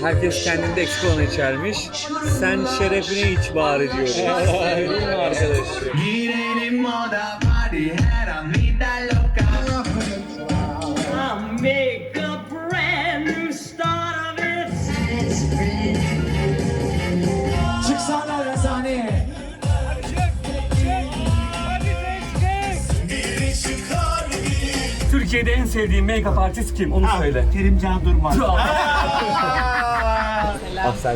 Herkes kendinde eksik olanı içermiş. Sen şerefine iç bari diyoruz. Değil mi arkadaşım? Girelim moda party her an vida loca I make a brand new start of it. Çıksana ya sahneye Türkiye'de en sevdiğin make-up artist kim? Onu söyle. Kerimcan Durmaz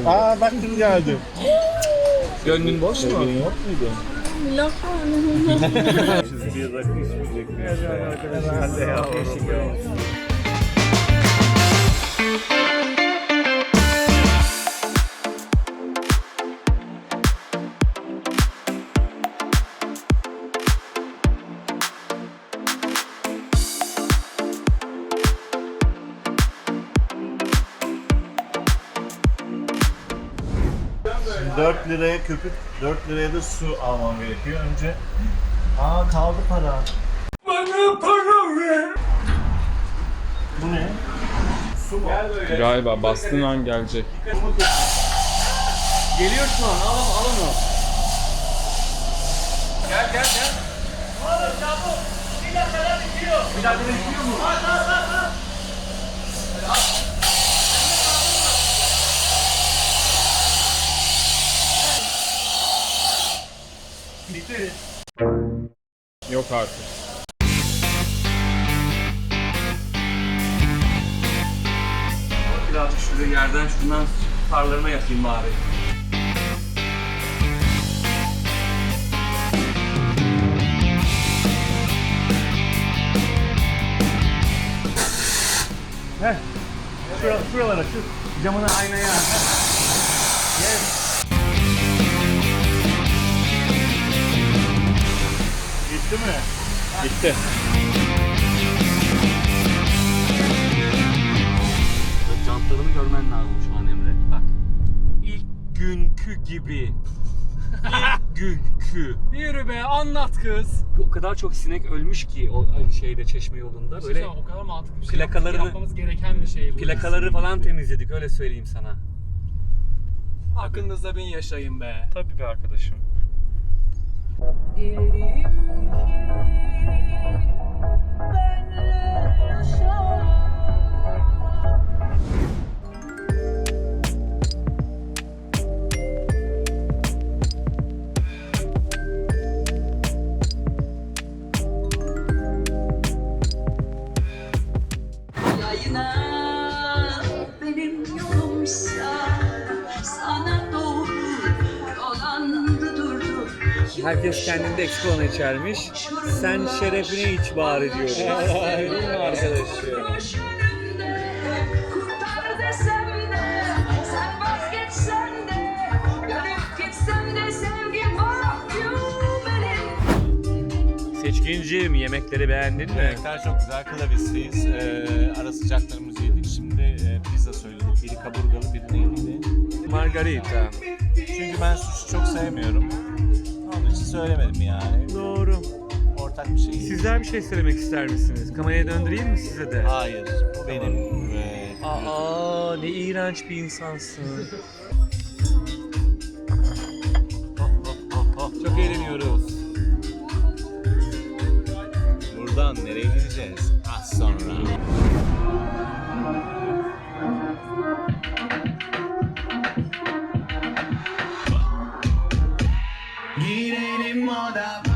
Aa bak kim geldi. Gönlün boş mu? Yok muydu? Bir rakı içmeyecek miyiz? Herhalde ya. 4 liraya köpük, 4 liraya da su almam gerekiyor. Önce Aa kaldı para. Bana para ver. Bu ne? Su mu? Galiba bastığın an gelecek. Geliyor şu an. Al al onu. Gel gel gel. Bir dakika bitiyor mu? Bitti. Yok artık. Birazcık şurada yerden şundan farlarına yapayım bari. Şura, şuralara şu Camını aynaya. Gitti mi? Gitti. Jantlarını görmen lazım şu an Emre. Bak. İlk günkü gibi. İlk günkü. Yürü be anlat kız. O kadar çok sinek ölmüş ki o şeyde çeşme yolunda. Böyle o kadar mantıklı bir şey plakalarını- yapmamız gereken bir şey bu. plakaları falan temizledik öyle söyleyeyim sana. Hakkınızda bin yaşayın be. Tabii be arkadaşım. Yayına Herkes kendinde eksik olanı içermiş. Sen şerefine iç bari sevgi mahkum benim Seçkinciğim yemekleri beğendin mi? Yemekler çok güzel. Klavisiyiz. Ee, ara sıcaklarımızı kaburgalı, biri neyliydi? Margarita. Çünkü ben sushi çok sevmiyorum. Onun için söylemedim yani. Doğru. Ortak bir şey. Sizler bir şey söylemek ister misiniz? Kameraya döndüreyim mi size de? Hayır. Bu benim. Ee, Aa ne iğrenç bir insansın. Çok eğleniyoruz. buradan nereye gideceğiz? Az sonra. Get any more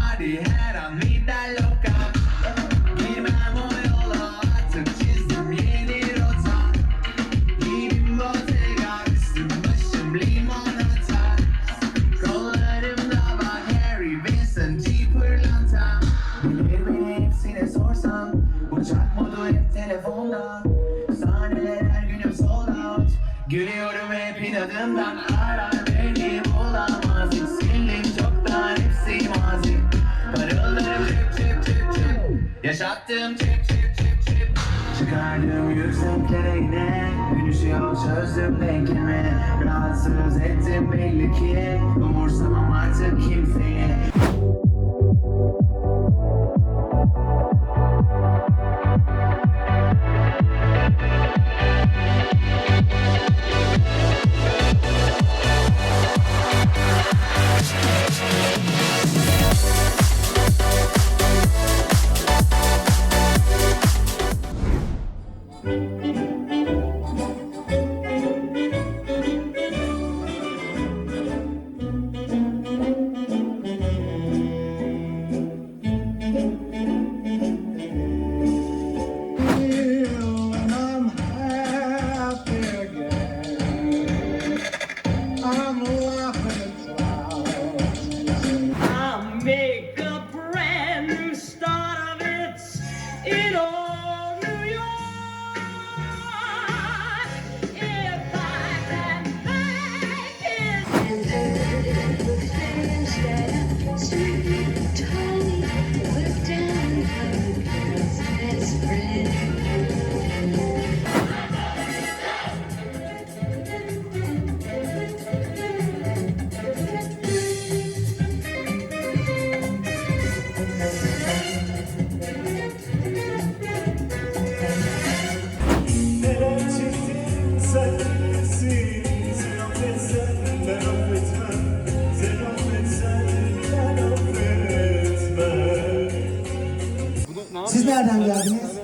Siz nereden geldiniz?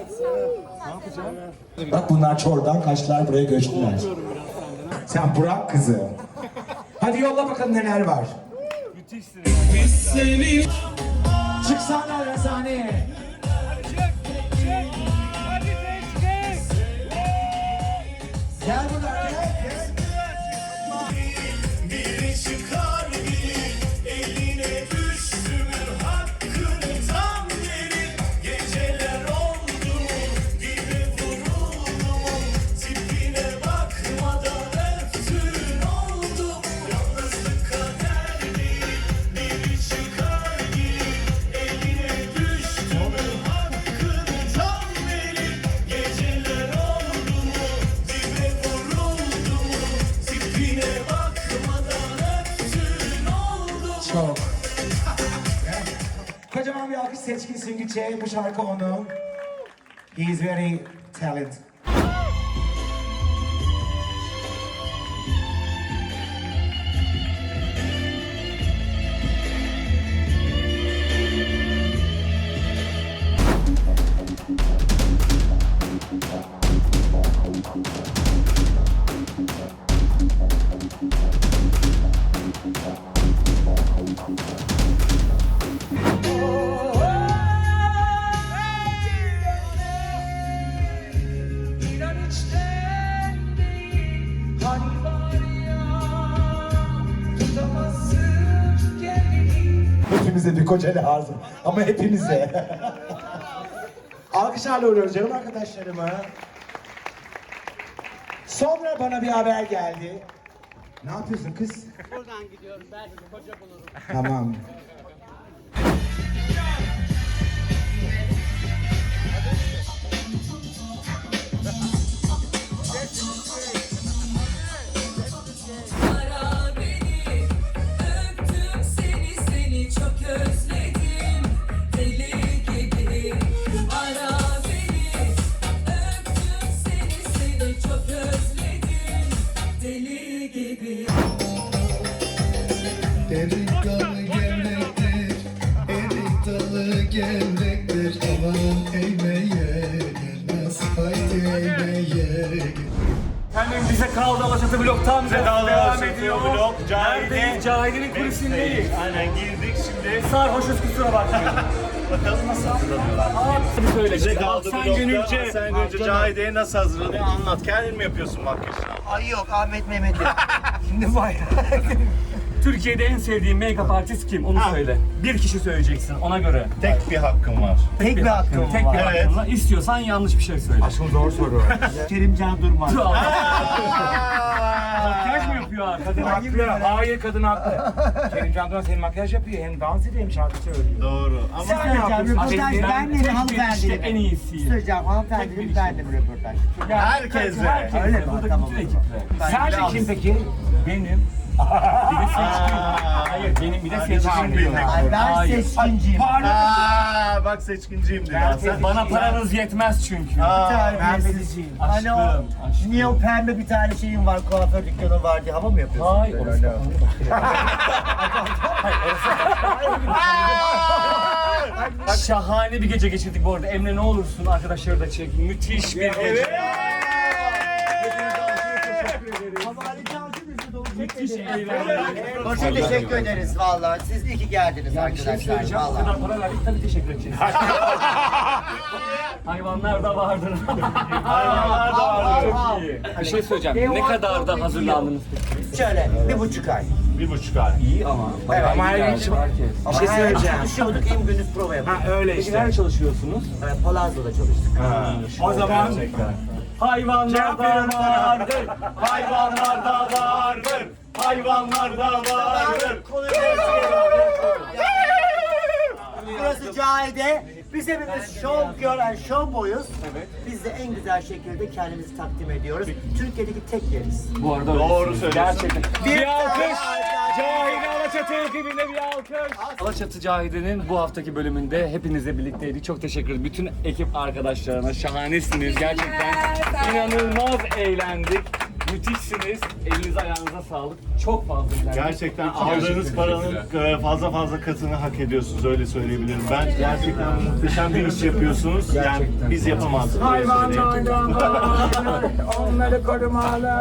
Bak bunlar çordan kaçtılar buraya göçtüler. Sen Burak kızı. Hadi yolla bakalım neler var. Biz seni... Çık sahneye sahneye. Gel buradan gel gel. Süngüç'e. Bu şarkı onun. He is very talented. Hepimize bir koca lazım. Ama hepimize. Alkışlarla uğurluyoruz canım arkadaşlarımı. Sonra bana bir haber geldi. Ne yapıyorsun kız? Buradan gidiyorum. Belki koca bulurum. Tamam. 500 kusura bakmıyor. Bakalım nasıl hazırlanıyorlar. Hadi söyle. Gönülce. Ahsen Gönülce Cahide'ye nasıl hazırlanıyor anlat. Kendin mi yapıyorsun makyajını? Ay yok Ahmet Mehmet. Şimdi var ya. Türkiye'de en sevdiğin make-up artist kim? Onu Ha. söyle. Bir kişi söyleyeceksin ona göre. Tek bir hakkım var. Tek bir hakkım var. Tek bir Evet. hakkınla. İstiyorsan yanlış bir şey söyle. Aşkım zor soru. Kerimcan Durmaz. Dur Makyaj mı yapıyor kadın? Haklı. Hayır kadın haklı. Kerimcan Doğan senin makyaj yapıyor hem dans ediyor hem şarkı söylüyor. Doğru. Ama Söyleyeceğim röportaj ben miyim hanımefendi? İşte en iyisi. Söyleyeceğim hanımefendi ben de mi röportaj? herkese. Öyle mi? Tamam. Sen de kim peki? Benim. Bir de seçkin. Hayır benim bir de seçkin diyor. Ay ben Hayır. seçkinciyim. Aa, bak seçkinciyim dedi. Sen Bana paranız yetmez çünkü. Aa, Terbiyesizciyim. Hani o Aşkım, aşkım. niye o pembe bir tane şeyin var kuaför dükkanı var diye hava mı yapıyorsun? Hayır. Orası Şahane bir gece geçirdik bu arada. Emre ne olursun arkadaşları da çek. Müthiş bir gece. Müthiş Çok teşekkür ederiz vallahi. Siz iyi ki geldiniz şey arkadaşlar. kadar para verdik tabii teşekkür edeceğiz. Hayvanlar da vardır. Hayvanlar da vardır. Çok iyi. Bir şey söyleyeceğim. Ne kadar da hazırlandınız peki? Şöyle bir buçuk ay. Bir buçuk ay. İyi ama. Bayağı Ama her gün-. Bir şey söyleyeceğim. Çalışıyorduk hem gündüz prova yapıyorduk. Ha öyle Peki işte. nerede çalışıyorsunuz? Evet, Palazzo'da çalıştık. O zaman Hayvanlar da vardır. Hayvanlar da vardır. Hayvanlar da vardır. Burası Cahide. Biz hepimiz şov gören şov boyuz. Biz de en güzel şekilde kendimizi takdim ediyoruz. Türkiye'deki tek yeriz. Bu arada Doğru söylüyorsun. Gerçekten. Bir alkış. Cahide Alaçatı ekibine bir alkış. Alaçatı Cahide'nin bu haftaki bölümünde hepinizle birlikteydik. Çok teşekkür ederiz. Bütün ekip arkadaşlarına şahanesiniz. Gerçekten inanılmaz eğlendik. Müthişsiniz. Elinize ayağınıza sağlık. Çok fazla ilerledik. Gerçekten aldığınız paranın e, fazla fazla katını hak ediyorsunuz öyle söyleyebilirim. Ben gerçekten muhteşem bir iş yapıyorsunuz. Yani biz yapamazdık. öyle söyleyeyim. Onları korumalı.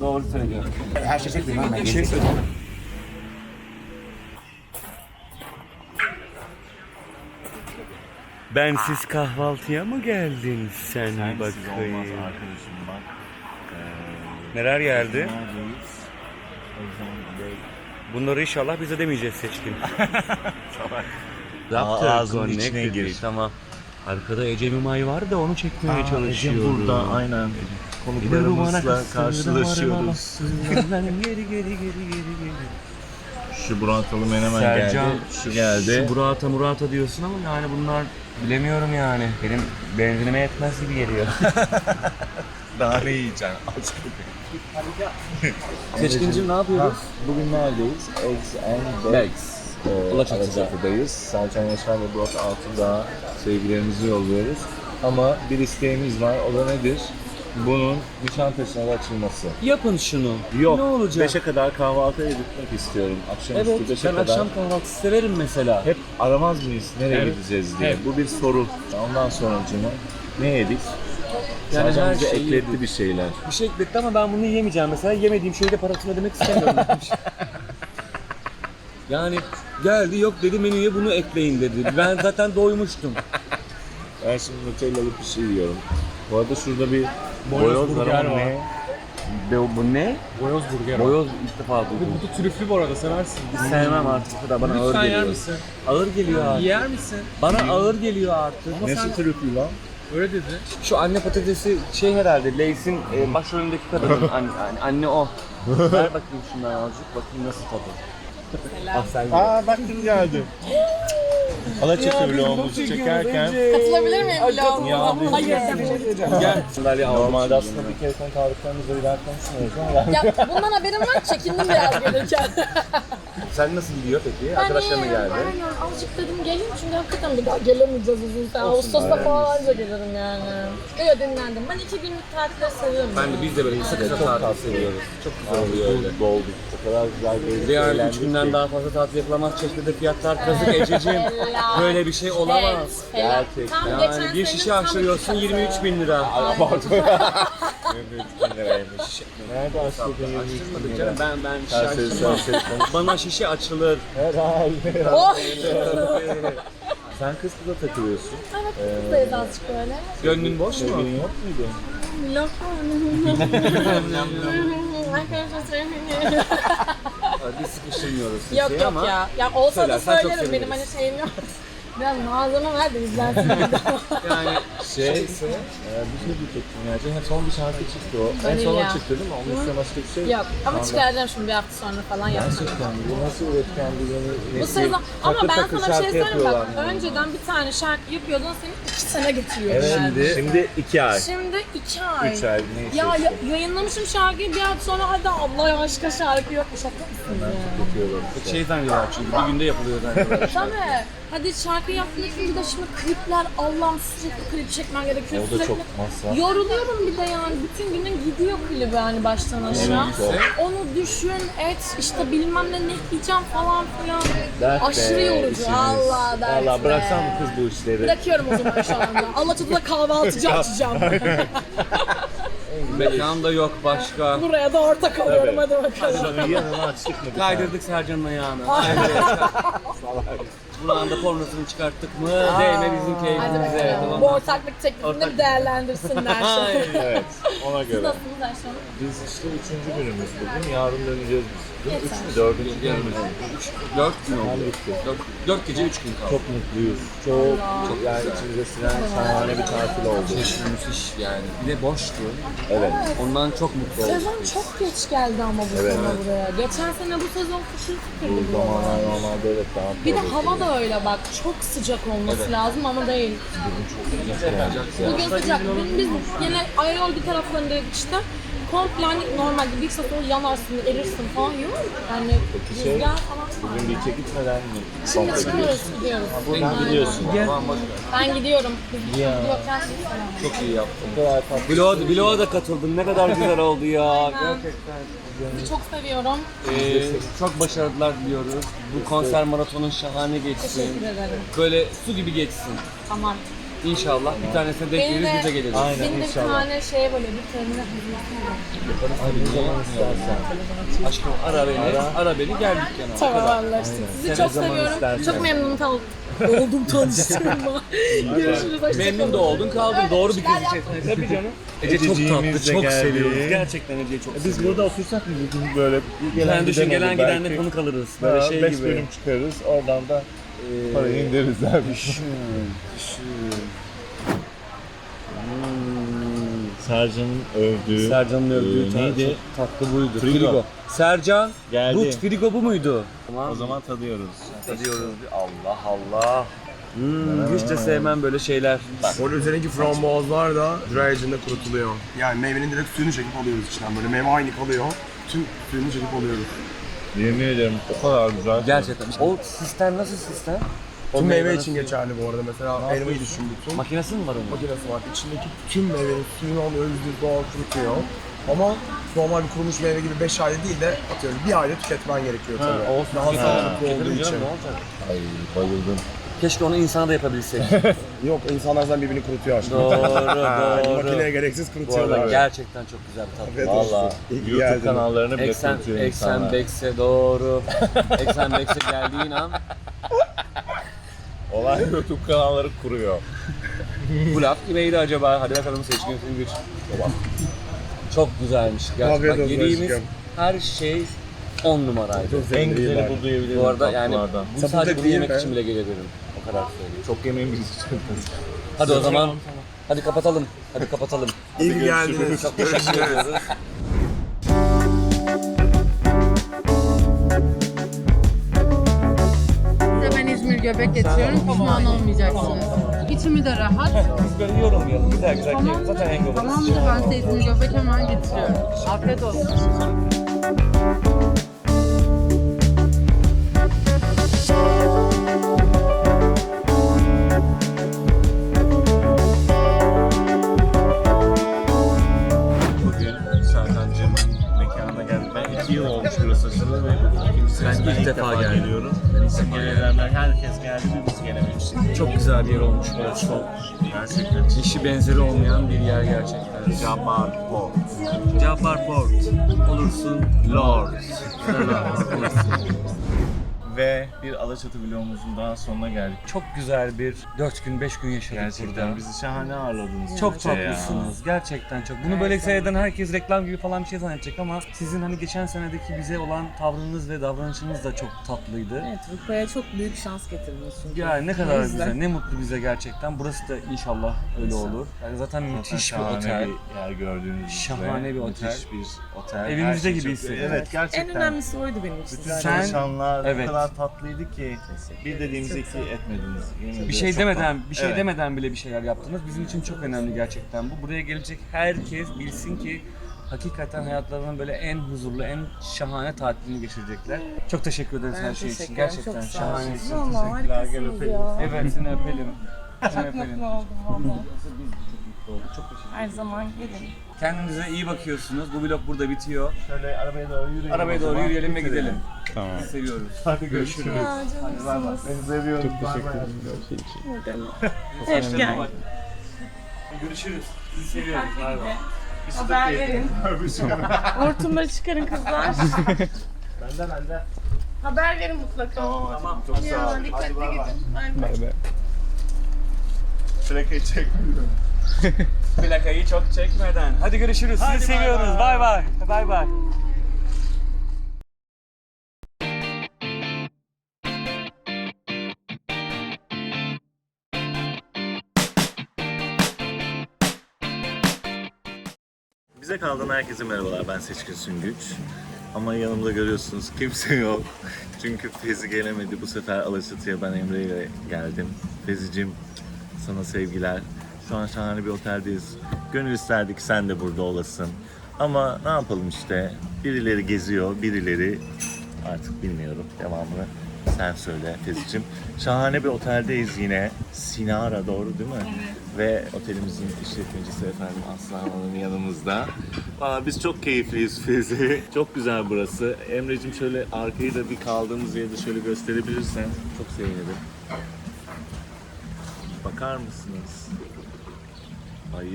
Doğru söylüyorum. Her şey çektim ben. Bir şey söyleyeyim. Bensiz kahvaltıya mı geldin sen Sensiz olmaz bakayım? arkadaşım bak. Neler geldi? Bunları inşallah bize demeyeceğiz seçkin. Aa, ağzının Connect içine gir. Tamam. Arkada Ece Mimay var da onu çekmeye Aa, Ece çalışıyorum. burada aynen. Konuklarımızla karşılaşıyoruz. geri geri geri geri geri. Şu Burak'alı menemen Sercan, geldi. Şu geldi. Şu Murat'a Murat'a diyorsun ama yani bunlar bilemiyorum yani. Benim benzinime yetmez gibi geliyor. Daha ne yiyeceksin? Aç Seçkincim ne yapıyoruz? Bugün neredeyiz? Eggs and Bags. Ee, Alaçatı'da. Alaçatı'dayız. Sercan Yaşar ve Burak Altındağ sevgilerimizi yolluyoruz. Ama bir isteğimiz var. O da nedir? Bunun Nişantaşı'na da açılması. Yapın şunu. Yok. Ne olacak? 5'e kadar kahvaltı edip istiyorum. Akşamüstü Evet, 5'e ben kadar. akşam kahvaltısı severim mesela. Hep aramaz mıyız? Nereye Evet. gideceğiz diye. Evet. Bu bir soru. Ondan sonra ne yedik? Yani her bize ekletti bir şeyler. Bir şey ekletti ama ben bunu yemeyeceğim mesela. Yemediğim şeyi de parasını ödemek istemiyorum demiş. yani geldi yok dedi menüye bunu ekleyin dedi. Ben zaten doymuştum. Ben şimdi Nutellalı bir şey yiyorum. Bu arada şurada bir Boyoz boyoz var burger ama var. ne? Bu, bu ne? Boyoz burger. Boyoz ilk defa duydum. Bu da trüflü bu arada seversin. Sevmem artık bu da bana ağır Lütfen yer geliyor. misin? Ağır geliyor artık. Yer misin? Bana ağır geliyor artık. Nesi trüflü lan? Öyle dedi. Şu anne patatesi şey herhalde Lay's'in e, başrolündeki kadının anne, anne, anne o. Ver bakayım şundan azıcık bakayım nasıl tadı. Ah sen Aa bak kim geldi. Alaçatı vlogumuzu çekerken Katılabilir miyim vloguma? Hayır. Gel. Sandalye aldım. normalde aslında bir kere sonra kaldıklarımızda birer konuşmuyoruz ama Ya bundan haberim var. Çekindim biraz gelirken. Sen nasıl gidiyor peki? Ben Arkadaşlarına iyiyim, geldi. Aynen. Azıcık dedim geleyim çünkü hakikaten bir daha gelemeyeceğiz uzun süre. Ağustos'ta falan anca gelirim yani. Öyle dinlendim. Ben iki günlük tatilleri seviyorum. Ben de biz de böyle kısa kısa tatil seviyoruz. Çok güzel oluyor öyle. dolduk. O kadar güzel gezdik, Bir de yani eğlendik üç günden ki. daha fazla tatil yapılamaz. Çeşmede fiyatlar kazık Ececiğim. Böyle bir şey olamaz. Gerçekten. Tam Yani geçen bir şişe tam aşırıyorsun iki 23 bin lira. liraymış. Nerede aslında 23 bin lira? Canım ben ben şişe açtırmam. konuş. Bana şişe açılır. Herhalde. Oh! Sen kız kıza takılıyorsun. Evet, kızdayız azıcık böyle. Gönlün boş mu? Sevgilin yok muydu? Yok. Arkadaşlar sevmiyorum. Biz sıkıştırmıyoruz Yok kimseyi yok ama. ya. Ya olsa da Söylersen çok söylerim benim hani şeyim yok. Biraz malzeme ver de izlensin. Yani Şey, e, bir şey diyecektim ya. Son bir şarkı çıktı o. En son o Vanilya. çıktı değil mi? Onun üstüne başka bir şey yok ama çıkaracağım şimdi bir hafta sonra falan yapacağım. Gerçekten bu nasıl üretken bir yeni Bu nesil sezon ama takır ben takır sana bir şey şarkı söyleyeyim bak. yapıyorlar. Önceden bir tane şarkı yapıyordun seni iki sene getiriyordu Evet, yani. şimdi, şimdi iki ay. Şimdi iki ay. Üç ay neyse Ya, ya yayınlamışım şarkıyı bir hafta sonra hadi abla başka şarkı yok. Şaka mısınız ya? Yapıyorlar işte. şey zannediyorlar çünkü bir günde yapılıyor zannediyorlar. Tabii. Hadi şarkı yaptın bir de şimdi klipler Allah'ım sürekli klip çekmen gerekiyor. O da sürekli. çok masraf. Yoruluyorum bir de yani bütün günün gidiyor klibi hani baştan aşağı. Evet, Onu düşün, et, işte bilmem ne ne diyeceğim falan filan. Dert Aşırı be, yorucu. işiniz. Allah dert Valla be. bıraksan mı kız bu işleri? Bırakıyorum o zaman şu anda. Alaçatı'da kahvaltıcı açacağım. Mekan da yok başka. Buraya da ortak alıyorum hadi bakalım. Yanına açtık mı? bir tane? Kaydırdık Sercan'ın ayağını. Bu anda pornosunu çıkarttık mı değme bizim keyfimize. Bu ortaklık teklifini bir değerlendirsinler. Aynen. Evet, ona göre. Nasılsınız Ayşe Hanım? Biz işte üçüncü günümüz bugün, yarın döneceğiz biz. Bugün üç mü, dördüncü günümüz. Dört gün oldu. Dört, dört gece üç gün kaldı. Çok mutluyuz. Çok, çok yani içimize sinen şahane bir tatil oldu. Müthiş yani. Bir de boştu. Evet. Ondan çok mutlu olduk. Sezon çok geç geldi ama bu Evet. sene buraya. Geçen sene bu sezon kışın Bu sıkıldı zamanlar normalde evet daha Bir de hava da öyle bak. Çok sıcak olması lazım ama değil. Bugün sıcak. Bugün biz yine Ayol bir taraflarındaydık işte. komple hani normalde bir saat sonra yanarsın, erirsin falan yok. Yani şey, rüzgar falan var. Bugün beach'e gitmeden mi? Şimdi çıkıyoruz, gidiyoruz. Buradan Aynen. gidiyorsun. Gel. Ben gidiyorum. Ya. siz selam. Çok iyi yaptın. Vlog'a, vlog'a da katıldım. Ne kadar güzel oldu ya. Gerçekten. Sizi çok seviyorum. Ee, çok başarılar diliyoruz. Bu konser maratonun şahane geçsin. Teşekkür ederim. Böyle su gibi geçsin. Tamam. İnşallah bir tanesine denk Beni geliriz de, biz de geliriz. Aynen, benim de bir inşallah. tane şey böyle bir terine hizmet Hadi ne zaman istersen. Aşkım ara beni, ara, beni gel dükkana. Tamam anlaştık. Sizi çok seviyorum. istersen. Çok memnun kaldım. Oldum tanıştığıma. Görüşürüz. hoşça Memnun kalın. da oldun kaldın. Doğru bir kız için. Tabii canım. Ece çok Ececiğimiz tatlı, de çok geldi. seviyoruz. Gerçekten Ece'yi çok E Biz seviyoruz. burada otursak mı bugün böyle gelen Sen düşün giden gelen olur gidenle belki. konuk alırız. Böyle şey beş gibi. bölüm çıkarız. Oradan da Ee, parayı indiririz dermiş. Sercan'ın övdüğü Sercan'ın övdüğü Ee, neydi? tatlı buydu. Frigo. Sercan, Geldi. Rut Frigo bu muydu? O zaman tadıyoruz. Tadıyoruz. Allah Allah. Hmm, hiç de sevmem böyle şeyler. Orada üzerindeki frambuazlar da dry age'inde kurutuluyor. Yani meyvenin direkt suyunu çekip alıyoruz içinden. Böyle meyve aynı kalıyor. Tüm suyunu çekip alıyoruz. Yemin ederim o kadar güzel. Gerçekten. O sistem nasıl sistem? Tüm meyve için geçerli bu arada. Mesela elmayı düşün bütün. Makinesi mi var onun? makinesi var. İçindeki tüm meyvenin suyunu alıyor, yüzde doğal kurutuyor. Ama normal bir kurumuş meyve gibi 5 ayda değil de atıyorum bir ayda tüketmen gerekiyor tabii. olsun. Daha Ha. sağlıklı olduğu için. canım, ne olacak? Ay bayıldım. Keşke onu insana da yapabilsek. Yok insanlar zaten birbirini kurutuyor aslında. doğru, Makineye doğru. gereksiz Bu kurutuyorlar. arada gerçekten çok güzel bir tat. Afiyet Valla olsun. İyi ki YouTube geldin. kanallarını bile Eksen, kurutuyor eksen insanlar. bekse doğru. eksen bekse geldiğin an Olay YouTube kanalları kuruyor. bu laf kimeydi acaba? Hadi bakalım seçkin güç. Çok güzelmiş. Gerçekten Afiyet Bak, olsun yediğimiz aşkım. her şey 10 numaraydı. En güzeli bu duyabilirim Bu arada yani tatlılardan. bu Sapık sadece bunu değil yemek mi? için bile gelebilirim. O kadar söyleyeyim. Çok yemeğimiz için. Hadi o zaman hadi kapatalım. Hadi kapatalım. İyi ki geldiniz. Çok teşekkür ediyoruz. Göbek getiriyorum. Pişman olmayacaksınız. İçimi de rahat. Böyle yorulmayalım. Güzel güzel keyif. Zaten en güzel. Tamamdır ben size İzmir göbek hemen getiriyorum. Afiyet olsun. Bugün Serkan'cığımın mekanına geldik. Ben iki yıl olmuş burası açılı ve ikinci senesinde ilk defa geldim. geliyorum. İsimgelenler herkes geldi biz gelememiştik. Çok güzel bir yer olmuş burası. Gerçekten. Eşi benzeri olmayan bir yer gerçekten. Jabbar Port. Jabbar Port. Olursun Lord. Lord. Ve bir Alaçatı vlogumuzun daha sonuna geldik. Çok güzel bir 4 gün 5 gün yaşadık Gerçekten burada. bizi şahane ağırladınız. Çok bence ya. tatlısınız. Gerçekten çok. Bunu böyle seyreden herkes reklam gibi falan bir şey zannedecek ama sizin hani geçen senedeki bize olan tavrınız ve davranışınız da çok tatlıydı. Evet, Rukiye'ye çok büyük şans getirdiniz çünkü. Yani ne kadar O yüzden. güzel, ne mutlu bize gerçekten. Burası da inşallah öyle olur. Yani zaten müthiş bir Şahane otel. bir yer gördüğünüz Şahane üzere. bir otel. Müthiş bir otel. Evimizde Her şey gibi çok- hissediyorum. Evet gerçekten. En önemlisi oydu benim için Bütün zaten. Sen- çalışanlar Evet. o kadar tatlıydı ki bir dediğimizi iki etmediniz. Yemin Bir ederim şey çok demeden, tatlı. bir şey Evet. demeden bile bir şeyler yaptınız. Bizim için çok önemli gerçekten bu. Buraya gelecek herkes bilsin ki hakikaten hayatlarının böyle en huzurlu, en şahane tatilini geçirecekler. Çok teşekkür ederiz Ben her şey için. Gerçekten çok sağ olun. şahanesin. Vallahi harikasınız ya. Evet seni öpelim. Seni Çok öpelim. mutlu oldum valla. De çok teşekkür Her zaman gelin. Kendinize iyi bakıyorsunuz. Bu vlog burada bitiyor. Şöyle arabaya doğru yürüyelim. Arabaya doğru yürüyelim ve gidelim. Tamam. Sizi seviyoruz. Hadi görüşürüz. Ya canımsınız. Beni seviyorum. Çok teşekkür ederim her şey için. Ne demek. Hep gel. Görüşürüz. Sizi seviyoruz. Bay bay. Haber verin. Hortumları çıkarın kızlar. Bende bende. Haber verin mutlaka. Tamam tamam. Çok sağ Ya ol. dikkatli Hadi bay bay. gidin. Bay bay. Bay bay. Plakayı çekmiyorum. Plakayı çok çekmeden. Hadi görüşürüz. Sizi seviyoruz. Bay bay. Bay bay. Bize kaldığın herkese merhabalar. Ben Seçkin Süngüç. Ama yanımda görüyorsunuz kimse yok. Çünkü Fezi gelemedi. Bu sefer Alaçatı'ya ben Emre ile geldim. Fezi'cim sana sevgiler. Şu an şahane bir oteldeyiz. Gönül isterdik sen de burada olasın. Ama ne yapalım işte. Birileri geziyor, birileri artık bilmiyorum devamını. Sen söyle Tezciğim. Şahane bir oteldeyiz yine. Sinara doğru değil mi? Ve otelimizin işletmecisi efendim Aslan Hanım yanımızda. Valla biz çok keyifliyiz Fezi. Çok güzel burası. Emre'cim şöyle arkayı da bir kaldığımız yeri de şöyle gösterebilirsen çok sevinirim. Bakar mısınız? Ay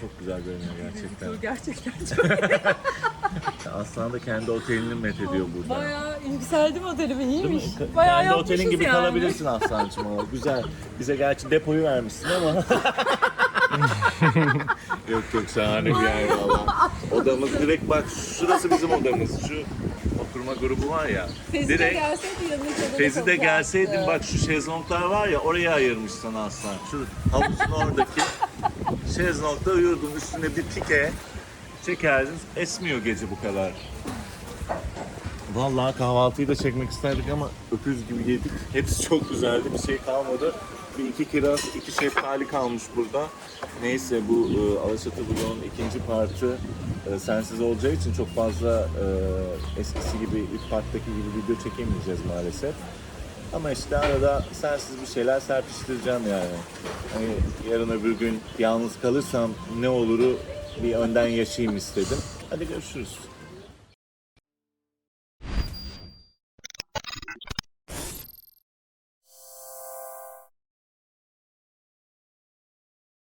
çok güzel görünüyor gerçekten. Gerçekten Aslan da kendi otelini met ediyor burada. bayağı yükseldim otelime iyiymiş. Kendi Bayağı otelin yapmışız gibi yani. kalabilirsin Aslancığım ama güzel. Bize gerçi depoyu vermişsin ama. yok yok şahane bir yer valla. Odamız direkt bak şurası bizim odamız. Şu oturma grubu var ya. Fezi de direkt gelseydi yanına Fezi de çok gelseydin bak şu şezlonglar var ya oraya ayırmış sana Aslan. Şu havuzun oradaki şezlongda uyurdun üstüne bir pike çekerdin. Esmiyor gece bu kadar. Vallahi kahvaltıyı da çekmek isterdik ama öküz gibi yedik. Hepsi çok güzeldi. Bir şey kalmadı. Bir iki kiraz, iki şeftali kalmış burada. Neyse bu e, Alaçatı Vlog'un ikinci partı e, sensiz olacağı için çok fazla e, eskisi gibi ilk parttaki gibi video çekemeyeceğiz maalesef. Ama işte arada sensiz bir şeyler serpiştireceğim yani. Hani yarın öbür gün yalnız kalırsam ne oluru bir önden yaşayayım istedim. Hadi görüşürüz.